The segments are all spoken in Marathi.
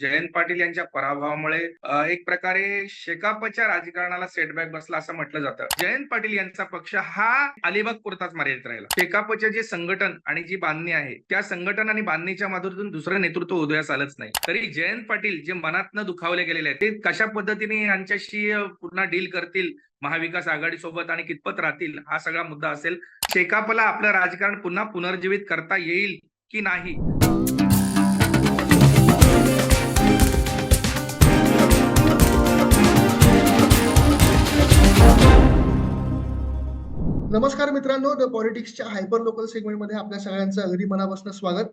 जयंत पाटील यांच्या पराभवामुळे एक प्रकारे शेकापच्या राजकारणाला सेटबॅक बसला असं म्हटलं जातं. जयंत पाटील यांचा पक्ष हा अलिबाग पुरताच मर्यादित राहिला. शेकापचे जे संघटन आणि जी बांधणी आहे त्या संघटन आणि बांधणीच्या माधुरीतून दुसरं नेतृत्व उदयास आलंच नाही. तरी जयंत पाटील जे मनातनं दुखावले गेलेले आहेत ते कशा पद्धतीने यांच्याशी पुन्हा डील करतील महाविकास आघाडी सोबत आणि कितपत राहतील हा सगळा मुद्दा असेल शेकापला आपलं राजकारण पुन्हा पुनर्जीवित करता येईल की नाही? नमस्कार मित्रांनो द पॉलिटिक्सच्या हायपर लोकल सेगमेंटमध्ये आपल्या सगळ्यांचं अगदी मनापासून स्वागत.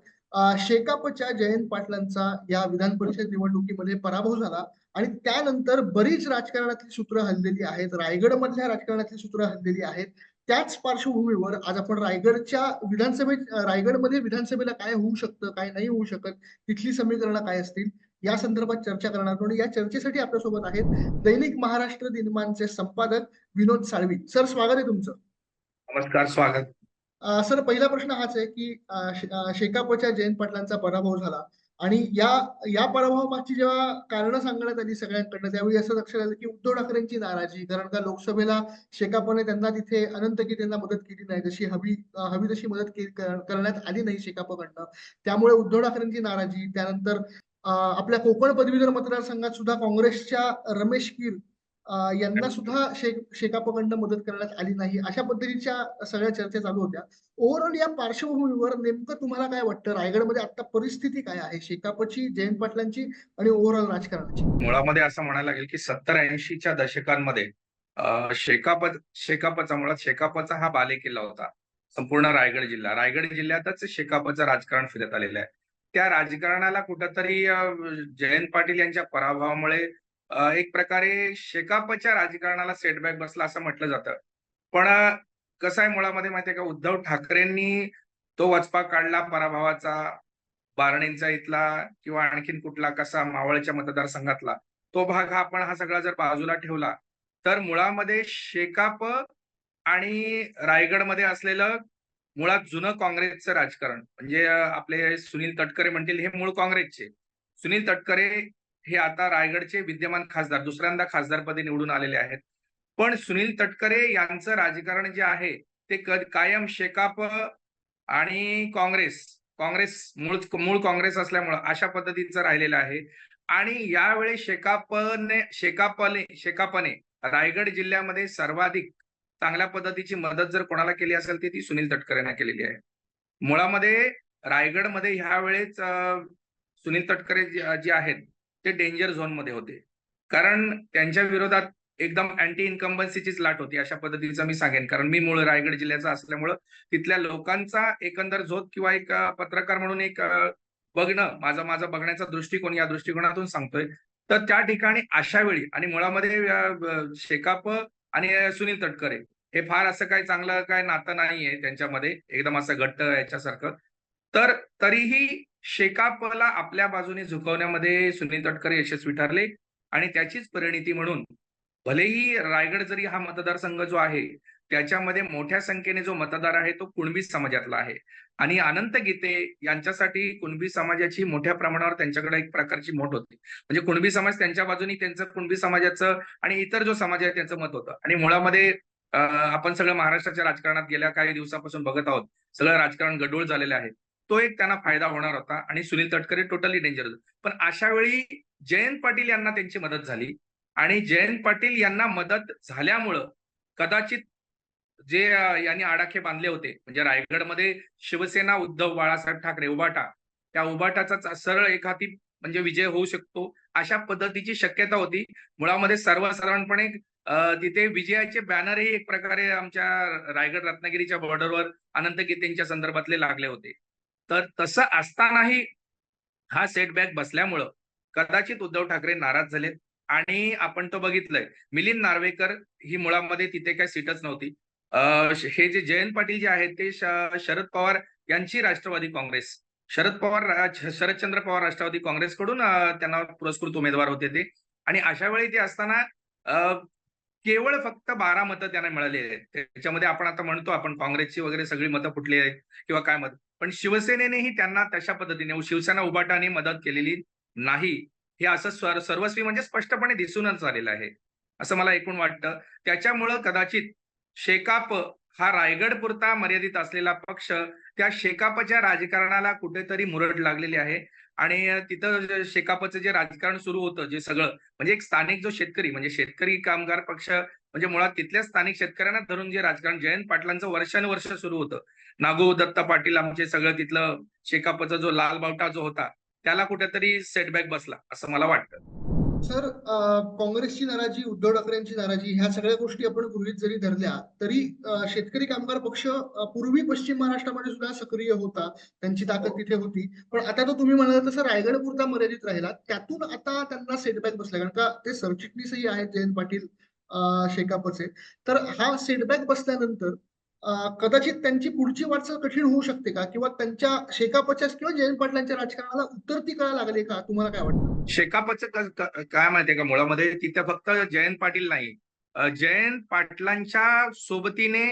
शेकापच्या जयंत पाटलांचा या विधान परिषद निवडणुकीमध्ये पराभव झाला आणि त्यानंतर बरीच राजकारणातली सूत्र हललेली आहेत. रायगड मधल्या राजकारणातली सूत्र हललेली आहेत. त्याच पार्श्वभूमीवर आज आपण रायगडच्या विधानसभेत रायगडमध्ये विधानसभेला काय होऊ शकतं काय नाही होऊ शकत तिथली समीकरणं काय असतील या संदर्भात चर्चा करणार आणि या चर्चेसाठी आपल्यासोबत आहेत दैनिक महाराष्ट्र दिनमानचे संपादक विनोद साळवी. सर स्वागत आहे तुमचं. नमस्कार स्वागत. सर पहिला प्रश्न हाच आहे की शेकापच्या जयंत पाटलांचा पराभव झाला आणि या या पराभवामागची जेव्हा कारणं सांगण्यात आली सगळ्यांकडनं त्यावेळी असं लक्षात आलं की उद्धव ठाकरेंची नाराजी कारण का लोकसभेला शेकापने त्यांना तिथे अनंत की त्यांना मदत केली नाही जशी हवी हवी तशी मदत करण्यात आली नाही शेकापकडनं. त्यामुळे उद्धव ठाकरेंची नाराजी त्यानंतर आपल्या कोकण पदवीधर मतदारसंघात सुद्धा काँग्रेसच्या रमेश कीर यांना सुद्धा शेक शेकापकडनं मदत करण्यात आली नाही. अशा पद्धतीच्या सगळ्या चर्चा चालू होत्या. ओव्हरऑल या पार्श्वभूमीवर नेमकं तुम्हाला काय वाटतं? रायगडमध्ये आता परिस्थिती काय आहे? शेकापची जयंत पाटलांची आणि ओव्हरऑल राजकारणाची? मुळामध्ये असं म्हणायला लागेल की सत्तर ऐंशीच्या दशकांमध्ये शेकाप शेकापचा मुळात शेकापचा हा बालेकिल्ला होता. संपूर्ण रायगड जिल्हा. रायगड जिल्ह्यातच शेकापचं राजकारण फिरत आलेलं आहे. त्या राजकारणाला कुठंतरी जयंत पाटील यांच्या पराभवामुळे एक प्रकारे शेकापच्या राजकारणाला सेटबॅक बसला असं म्हटलं जातं. पण कसं आहे मुळामध्ये माहितीये का? उद्धव ठाकरेंनी तो वचपा काढला पराभवाचा बारणेंचा इथला किंवा आणखीन कुठला कसा मावळच्या मतदारसंघातला तो भाग हा आपण हा सगळा जर बाजूला ठेवला तर मुळामध्ये शेकाप आणि रायगडमध्ये असलेलं मुळात जुनं काँग्रेसचं राजकारण म्हणजे आपले सुनील तटकरे म्हणतील हे मूळ काँग्रेसचे. सुनील तटकरे हे आता रायगडचे विद्यमान खासदार दुसऱ्यांदा खासदारपदी निवडून आलेले आहेत. पण सुनील तटकरे यांचं राजकारण जे आहे ते कायम शेकाप आणि काँग्रेस काँग्रेस मूळ मूळ काँग्रेस असल्यामुळं अशा पद्धतीचं राहिलेलं आहे. आणि यावेळी शेकापने शेकापने शेकापने रायगड जिल्ह्यामध्ये सर्वाधिक चांगल्या पद्धतीची मदत जर कोणाला केली असेल ती ती सुनील तटकरेने केलेली आहे. मुळामध्ये रायगडमध्ये ह्या वेळेस सुनील तटकरे जे आहेत ते डेंजर झोनमध्ये होते. कारण त्यांच्या विरोधात एकदम अँटी इन्कम्बन्सीचीच लाट होती अशा पद्धतीचं मी सांगेन. कारण मी मूळ रायगड जिल्ह्याचा असल्यामुळं तिथल्या लोकांचा एकंदर झोत किंवा एक पत्रकार म्हणून एक बघणं माझा माझा बघण्याचा दृष्टिकोन या दृष्टिकोनातून सांगतोय. तर त्या ठिकाणी अशा वेळी आणि मुळामध्ये शेकाप आणि सुनील तटकरे हे फार असं काही चांगलं काय नातं नाहीये त्यांच्यामध्ये. एकदम असं घट्ट याच्यासारखं. तर तरीही शेकापला आपल्या बाजूने झुकवण्यामध्ये सुनील तटकरे यशस्वी ठरले आणि त्याचीच परिणिती म्हणून भलेही रायगड जरी हा मतदारसंघ जो आहे त्याच्यामध्ये मोठ्या संख्येने जो मतदार आहे तो कुणबी समाजातला आहे. आणि अनंत गीते यांच्यासाठी कुणबी समाजाची मोठ्या प्रमाणावर त्यांच्याकडे एक प्रकारची मोठ होती. म्हणजे कुणबी समाज त्यांच्या बाजूनी त्यांचं कुणबी समाजाचं आणि इतर जो समाज आहे त्यांचं मत होतं. आणि मुळामध्ये आपण सगळं महाराष्ट्राच्या राजकारणात गेल्या काही दिवसापासून बघत आहोत. सगळं राजकारण गडूळ झालेलं आहे. तो एक त्यांना फायदा होणार होता आणि सुनील तटकरे टोटली डेंजर पण अशा वेळी जयंत पाटील यांना त्यांची मदत झाली आणि जयंत पाटील यांना मदत झाल्यामुळं कदाचित जे यांनी आडाखे बांधले होते म्हणजे रायगडमध्ये शिवसेना उद्धव बाळासाहेब ठाकरे उबाटा त्या उबाटाचा सरळ एखादी म्हणजे विजय होऊ शकतो अशा पद्धतीची शक्यता होती. मुळामध्ये सर्वसाधारणपणे तिथे विजयाचे बॅनरही एक प्रकारे आमच्या रायगड रत्नागिरीच्या बॉर्डरवर अनंत गीतेंच्या संदर्भातले लागले होते. तर तसं असतानाही हा सेटबॅक बसल्यामुळं कदाचित उद्धव ठाकरे नाराज झालेत. आणि आपण तो बघितलंय. मिलिंद नार्वेकर ही मुळामध्ये तिथे काही सीटच नव्हती. हे जे जयंत पाटील जे आहेत ते शरद पवार यांची राष्ट्रवादी काँग्रेस. शरद पवार शरदचंद्र पवार राष्ट्रवादी काँग्रेसकडून त्यांना पुरस्कृत उमेदवार होते ते. आणि अशा वेळी ते असताना केवळ फक्त बारा मतं त्यांना मिळालेली आहेत. त्याच्यामध्ये आपण आता म्हणतो आपण काँग्रेसची वगैरे सगळी मतं फुटली आहेत. किंवा काय मत? पण शिवसेनेनेही त्यांना तशा पद्धतीने शिवसेना उभाटाने मदत केलेली नाही हे असं स्वर- सर्वस्वी म्हणजे स्पष्टपणे दिसूनच आलेलं आहे असं मला एकूण वाटतं. त्याच्यामुळं कदाचित शेकाप हा रायगड पुरता मर्यादित असलेला पक्ष त्या शेकापच्या राजकारणाला कुठेतरी मुरड लागलेली आहे. आणि तिथं शेकापचं जे राजकारण सुरू होतं जे सगळं म्हणजे एक स्थानिक जो शेतकरी म्हणजे शेतकरी कामगार पक्ष म्हणजे मुळात तिथल्या स्थानिक शेतकऱ्यांना धरून जे राजकारण जयंत पाटलांचं वर्षानुवर्ष सुरू होतं. नागो दत्ता पाटील आमचे सगळं तिथलं शेकापचा जो लाल बावटा जो होता त्याला कुठेतरी सेटबॅक बसला असं मला वाटतं. सर काँग्रेसची नाराजी उद्धव ठाकरेंची नाराजी ह्या सगळ्या गोष्टी आपण गृहीत जरी धरल्या तरी शेतकरी कामगार पक्ष पूर्वी पश्चिम महाराष्ट्रामध्ये सुद्धा सक्रिय होता त्यांची ताकद तिथे होती. पण आता तो तुम्ही म्हणाला तसं रायगड पुरता मर्यादित राहिला त्यातून आता त्यांना सेटबॅक बसला कारण का ते सरचिटणीसही आहेत जयंत पाटील. अं, शेकापचे तर हा सेटबॅक बसल्यानंतर कदाचित त्यांची पुढची वाटचाल कठीण होऊ शकते का? किंवा त्यांच्या शेकापच्या किंवा जयंत पाटलांच्या राजकारणाला उत्तरती कळा लागली का? तुम्हाला काय वाटतं? शेकापचं काय माहितीये का? मुळामध्ये तिथे फक्त जयंत पाटील नाही. जयंत पाटलांच्या सोबतीने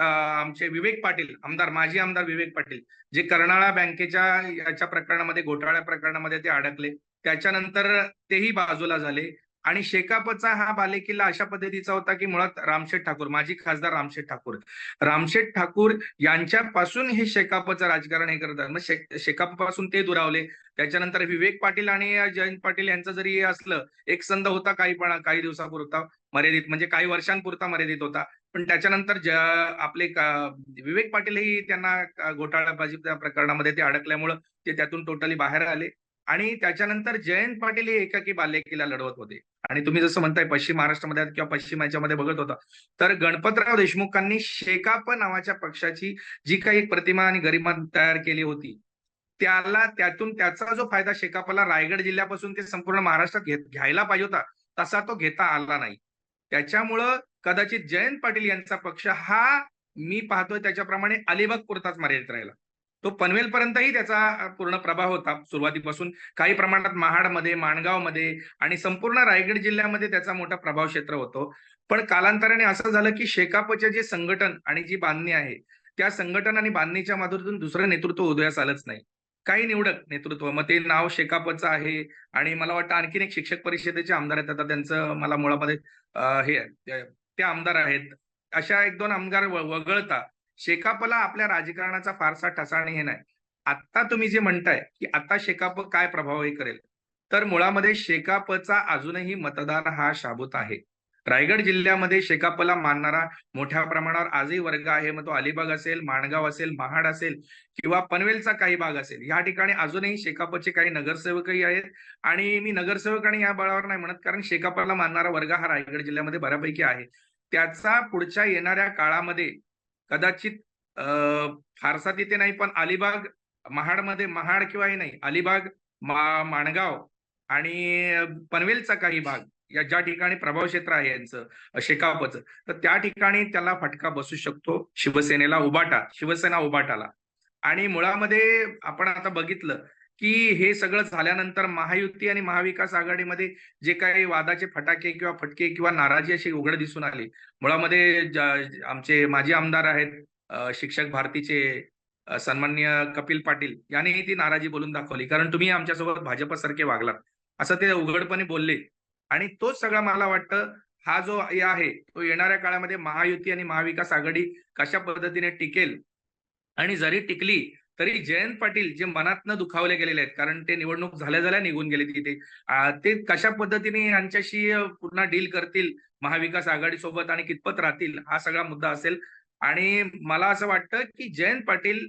आमचे विवेक पाटील आमदार माजी आमदार विवेक पाटील जे कर्नाळा बँकेच्या याच्या प्रकरणामध्ये घोटाळ्या प्रकरणामध्ये ते अडकले. त्याच्यानंतर तेही बाजूला झाले. आणि शेकापचा हा बालेकिल्ला अशा पद्धतीचा होता की मुळात रामशेठ ठाकूर माजी खासदार रामशेठ ठाकूर. रामशेठ ठाकूर यांच्यापासून हे शेकापचं राजकारण हे करतात. मग शे ते दुरावले. त्याच्यानंतर विवेक पाटील आणि जयंत पाटील यांचं जरी हे असलं एक संध होता काही पण काही दिवसापुरता मर्यादित म्हणजे काही वर्षांपुरता मर्यादित होता. पण त्याच्यानंतर ज आपले विवेक पाटीलही त्यांना घोटाळाबाजी त्या प्रकरणामध्ये ते अडकल्यामुळं ते त्यातून टोटली बाहेर आले. आणि त्याच्यानंतर जयंत पाटील हे एकाकी बालेकिल्ला लढवत होते. आणि तुम्ही जसं म्हणताय पश्चिम महाराष्ट्रामध्ये किंवा पश्चिम याच्यामध्ये बघत होता तर गणपतराव देशमुखांनी शेकाप नावाच्या पक्षाची जी काही एक प्रतिमा आणि गरिमा तयार केली होती त्याला त्यातून त्याचा जो फायदा शेकापला रायगड जिल्ह्यापासून ते संपूर्ण महाराष्ट्रात घेत घ्यायला पाहिजे होता तसा तो घेता आला नाही. त्याच्यामुळं कदाचित जयंत पाटील यांचा पक्ष हा मी पाहतोय त्याच्याप्रमाणे अलिबाग पुरताच मर्यादित राहिला. तो पनवेलपर्यंतही त्याचा पूर्ण प्रभाव होता सुरुवातीपासून. काही प्रमाणात महाडमध्ये माणगावमध्ये आणि संपूर्ण रायगड जिल्ह्यामध्ये त्याचा मोठा प्रभाव क्षेत्र होतो. पण कालांतराने असं झालं की शेकापचे जे संघटन आणि जी बांधणी आहे त्या संघटन आणि बांधणीच्या माधुरीतून दुसरं नेतृत्व उदयास आलंच नाही. काही निवडक नेतृत्व मग ते नाव शेकापचं आहे आणि मला वाटतं आणखीन एक शिक्षक परिषदेचे आमदार आहेत. आता त्यांचं मला मुळामध्ये हे ते आमदार आहेत. अशा एक दोन आमदार वगळता शेकापला आपल्या राजकारणाचा फारसा ठसा आणि हे नाही. आता तुम्ही जे म्हणताय की आता शेकाप काय प्रभावही करेल. तर मुळामध्ये शेकापचा अजूनही मतदार हा शाबूत आहे. रायगड जिल्ह्यामध्ये शेकापला मानणारा मोठ्या प्रमाणावर आजही वर्ग आहे. मग तो अलिबाग असेल माणगाव असेल महाड असेल किंवा पनवेलचा काही भाग असेल या ठिकाणी अजूनही शेकापचे काही नगरसेवकही आहेत. आणि मी नगरसेवक आणि या बळावर नाही म्हणत कारण शेकापला मानणारा वर्ग हा रायगड जिल्ह्यामध्ये बऱ्यापैकी आहे. त्याचा पुढच्या येणाऱ्या काळामध्ये कदाचित फारसा तिथे नाही पण अलिबाग महाडमध्ये महाड किंवाही नाही अलिबाग मा माणगाव आणि पनवेलचा काही भाग या ज्या ठिकाणी प्रभाव क्षेत्र आहे यांचं शेकापचं तर त्या ठिकाणी त्याला फटका बसू शकतो शिवसेनेला उबाटा शिवसेना उबाटाला. आणि मुळामध्ये आपण आता बघितलं की हे सगळं झाल्यानंतर महायुती आणि महाविकास आघाडीमध्ये जे काही वादाचे फटाके किंवा फटके किंवा नाराजी अशी उघड दिसून आली. मुळामध्ये आमचे माजी आमदार आहेत शिक्षक भारतीचे सन्मान्य कपिल पाटील यांनी ती नाराजी बोलून दाखवली. कारण तुम्ही आमच्यासोबत भाजपसारखे वागलात. असं ते उघडपणे बोलले. आणि तोच सगळा मला वाटतं हा जो हे आहे तो येणाऱ्या काळामध्ये महायुती आणि महाविकास आघाडी कशा पद्धतीने टिकेल आणि जरी टिकली तरी जयंत पाटील जे मनातनं दुखावले गेलेले आहेत कारण ते निवडणूक झाल्या झाल्या निघून गेले तिथे. ते कशा पद्धतीने यांच्याशी पुन्हा डील करतील महाविकास आघाडी सोबत आणि कितपत राहतील हा सगळा मुद्दा असेल. आणि मला असं वाटतं की जयंत पाटील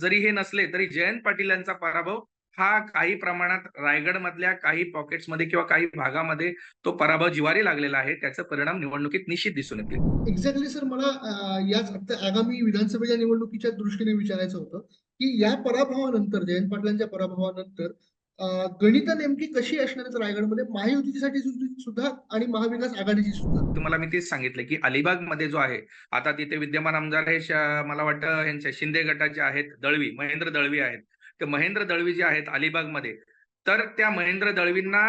जरी हे नसले तरी जयंत पाटील यांचा पराभव हा काही प्रमाणात रायगड मधल्या काही पॉकेट्समध्ये किंवा काही भागामध्ये तो पराभव जिवारी लागलेला आहे. त्याचा परिणाम निवडणुकीत निश्चित दिसून येतील. एक्झॅक्टली सर मला याच आगामी विधानसभेच्या निवडणुकीच्या दृष्टीने विचारायचं होतं की या पराभवानंतर जयंत पाटलांच्या पराभवानंतर गणित नेमकी कशी असणार रायगडमध्ये? महायुतीसाठी सुद्ध- आणि महाविकास आघाडीची सुद्धा. तुम्हाला मी तेच सांगितलं की अलिबागमध्ये जो आहे आता तिथे विद्यमान आमदार हे मला वाटतं यांच्या शिंदे गटाचे आहेत दळवी महेंद्र दळवी आहेत. महेंद्र दळवी जे आहेत अलिबागमध्ये तर त्या महेंद्र दळवींना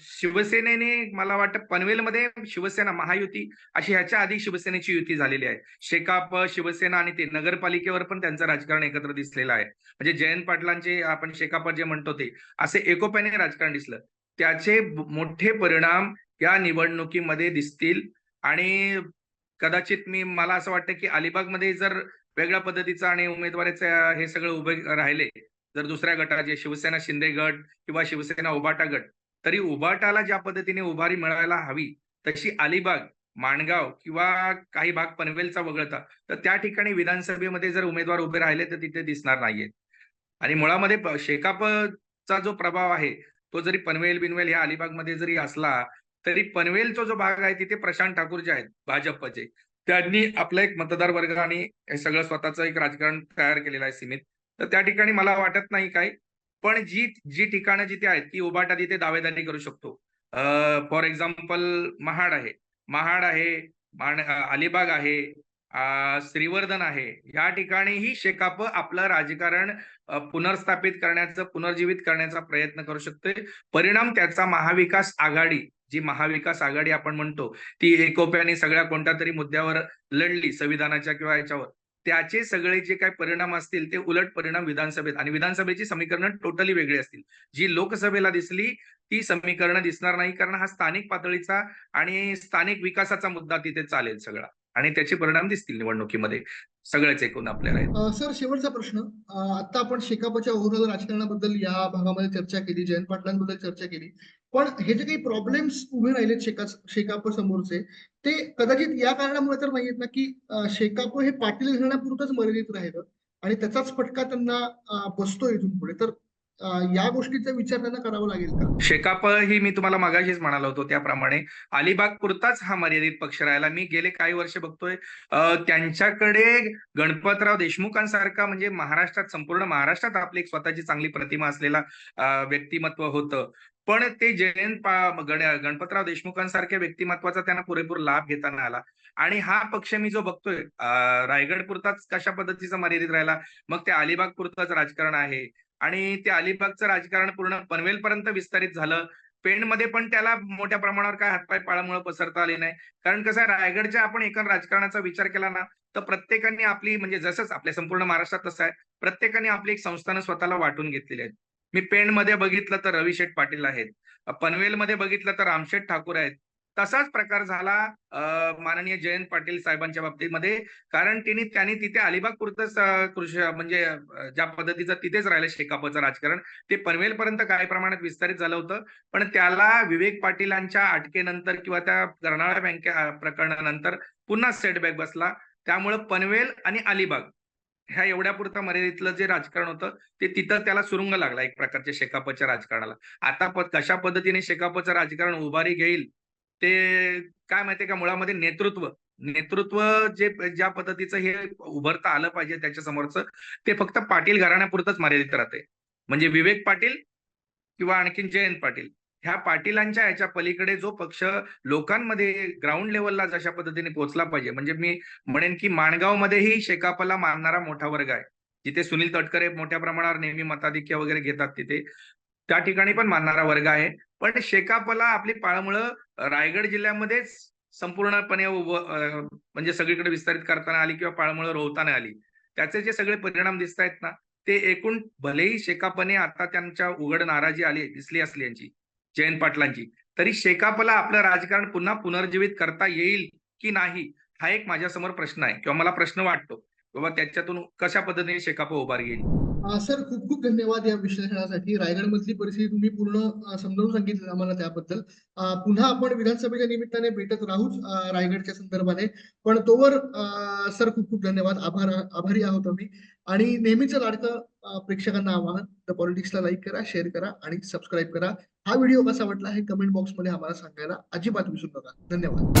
शिवसेनेने मला वाटतं पनवेलमध्ये शिवसेना महायुती अशी ह्याच्या आधी शिवसेनेची युती झालेली आहे. शेकाप शिवसेना आणि ते नगरपालिकेवर पण त्यांचं राजकारण एकत्र दिसलेलं आहे. म्हणजे जयंत पाटलांचे आपण शेकाप जे म्हणतो ते असे एकोप्याने राजकारण दिसलं. त्याचे मोठे परिणाम या निवडणुकीमध्ये दिसतील. आणि कदाचित मी मला असं वाटतं की अलिबागमध्ये जर वेगळ्या पद्धतीचं आणि उमेदवारीचं हे सगळं उभे राहिले. जर दुसऱ्या गटाचे शिवसेना शिंदे गट किंवा शिवसेना उबाटा गट तरी उबाटाला ज्या पद्धतीने उभारी मिळायला हवी तशी अलिबाग माणगाव किंवा काही भाग पनवेलचा वगळता तर त्या ठिकाणी विधानसभेमध्ये जर उमेदवार उभे राहिले तर तिथे दिसणार नाहीयेत आणि मुळामध्ये शेकापचा जो प्रभाव आहे तो जरी पनवेल बिनवेल ह्या अलिबागमध्ये जरी असला तरी पनवेलचा जो भाग आहे तिथे प्रशांत ठाकूर जे आहेत भाजपचे. त्यांनी आपला एक मतदार वर्ग आणि हे सगळं स्वतःचं एक राजकारण तयार केलेलं आहे सीमित. तर त्या ठिकाणी मला वाटत नाही काय पण जी जी ठिकाणं जिथे आहेत ती उभाटा तिथे दावेदारी करू शकतो. फॉर एक्झाम्पल महाड आहे. महाड आहे अलिबाग आहे श्रीवर्धन आहे. या ठिकाणीही शेकाप आपलं राजकारण पुनर्स्थापित करण्याचं पुनर्जीवित करण्याचा प्रयत्न करू शकते. परिणाम त्याचा महाविकास आघाडी जी महाविकास आघाडी आपण म्हणतो ती एकोप्याने सगळ्या कोणत्या तरी मुद्द्यावर लढली संविधानाच्या किंवा याच्यावर. त्याचे सगळे जे काही परिणाम असतील ते उलट परिणाम विधानसभेत आणि विधानसभेची समीकरणं टोटली वेगळी असतील. जी लोकसभेला दिसली ती समीकरणं दिसणार नाही कारण हा स्थानिक पातळीचा आणि स्थानिक विकासाचा मुद्दा तिथे चालेल सगळा. आणि त्याचे परिणाम दिसतील निवडणुकीमध्ये. सगळेच एकूण आपल्याला सर शेवटचा प्रश्न. आता आपण शेकापच्या ओव्हरऑल राजकारणाबद्दल या भागामध्ये चर्चा केली जयंत पाटलांबद्दल चर्चा केली. पण हे जे काही प्रॉब्लेम्स उभे राहिलेत शेका शेकाप समोरचे ते कदाचित या कारणामुळे तर नाहीयेत ना की शेकाप हे पाटील घेण्यापुरतच मर्यादित राहिलं आणि त्याचाच फटका त्यांना बसतोय बसतो इथून पुढे. तर या गोष्टीचा विचार त्यांना करावा लागेल का? शेकाप ही मी तुम्हाला मागाशीच म्हणालो होतो त्याप्रमाणे. अलिबाग पुरताच हा मर्यादित पक्ष राहिला. मी गेले काही वर्ष बघतोय त्यांच्याकडे गणपतराव देशमुखांसारखा म्हणजे महाराष्ट्रात संपूर्ण महाराष्ट्रात आपली एक स्वतःची चांगली प्रतिमा असलेला व्यक्तिमत्व होतं. पण ते जयंत गण गणपतराव देशमुखांसारख्या व्यक्तिमत्वाचा त्यांना पुरेपूर लाभ घेताना आला. आणि हा पक्ष मी जो बघतोय रायगड पुरताच कशा पद्धतीचा मर्यादित राहिला? मग ते अलिबाग पुरताच राजकारण आहे. आणि ते अलिबागचं राजकारण पूर्ण पनवेलपर्यंत विस्तारित झालं. पेणमध्ये पण त्याला मोठ्या प्रमाणावर काय हातपाय पाळामुळे पसरता आले नाही. कारण कसं आहे रायगडच्या आपण एकूण राजकारणाचा विचार केला ना तर प्रत्येकाने आपली म्हणजे जसंच आपल्या संपूर्ण महाराष्ट्रात तसं आहे प्रत्येकाने आपली एक संस्थानं स्वतःला वाटून घेतलेली आहे मी पेणमध्ये बघितलं तर रविशेठ पाटील आहेत. पनवेलमध्ये बघितलं तर रामशेठ ठाकूर आहेत. तसाच प्रकार झाला माननीय जयंत पाटील साहेबांच्या बाबतीमध्ये. कारण त्यांनी त्यांनी तिथे अलिबाग पुरतच कृषी म्हणजे ज्या पद्धतीचं तिथेच राहिलं शेकापचं राजकारण. ते पनवेलपर्यंत काही प्रमाणात विस्तारित झालं होतं. पण त्याला विवेक पाटीलांच्या अटकेनंतर किंवा त्या कर्नाळा बँके प्रकरणानंतर पुन्हा सेटबॅक बसला. त्यामुळं पनवेल आणि अलिबाग ह्या एवढ्यापुरतं मर्यादितलं जे राजकारण होतं ते तिथं त्याला सुरुंग लागला एक प्रकारच्या शेकापच्या राजकारणाला. आता प- कशा पद्धतीने शेकापचं राजकारण उभारी घेईल ते काय माहितीये का? मुळामध्ये नेतृत्व नेतृत्व जे ज्या पद्धतीचं हे उभरता आलं पाहिजे त्याच्या समोरचं ते फक्त पाटील घराण्यापुरतच मर्यादित राहते. म्हणजे विवेक पाटील किंवा आणखीन जयंत पाटील. ह्या पाटीलांच्या याच्या पलीकडे जो पक्ष लोकांमध्ये ग्राउंड लेवलला जशा पद्धतीने पोहोचला पाहिजे. म्हणजे मी म्हणेन की माणगावमध्येही शेकापला मानणारा मोठा वर्ग आहे. जिथे सुनील तटकरे मोठ्या प्रमाणावर नेहमी मताधिक्य वगैरे घेतात तिथे. त्या ठिकाणी पण मानणारा वर्ग आहे. पण शेकापला आपली पाळमुळं रायगड जिल्ह्यामध्येच संपूर्णपणे म्हणजे सगळीकडे विस्तारित करताना आली किंवा पाळमुळं रोवताना आली. त्याचे जे सगळे परिणाम दिसत आहेत ना ते एकूण भलेही शेकापने आता त्यांच्या उघड नाराजी आली दिसली असली यांची जयंत पाटलांची. तरी शेकापला आपलं राजकारण पुन्हा पुनर्जीवित करता येईल की नाही हा एक माझ्यासमोर प्रश्न आहे किंवा मला प्रश्न वाटतो. बाबा त्याच्यातून कशा पद्धतीने शेकाप उभार येईल? सर खूप खूप धन्यवाद या विश्लेषणासाठी. रायगडमधली परिस्थिती तुम्ही पूर्ण समजावून सांगितलं आम्हाला त्याबद्दल. पुन्हा आपण विधानसभेच्या निमित्ताने भेटत राहूच रायगडच्या संदर्भाने. पण तोवर सर खूप खूप धन्यवाद. आभार आभारी आहोत आम्ही. आणि नेहमीचं लाडकं प्रेक्षकांना आवाहन द पॉलिटिक्सला लाईक करा शेअर करा आणि सबस्क्राईब करा. हा व्हिडिओ कसा वाटला हे कमेंट बॉक्समध्ये आम्हाला सांगायला अजिबात विसरू नका. धन्यवाद.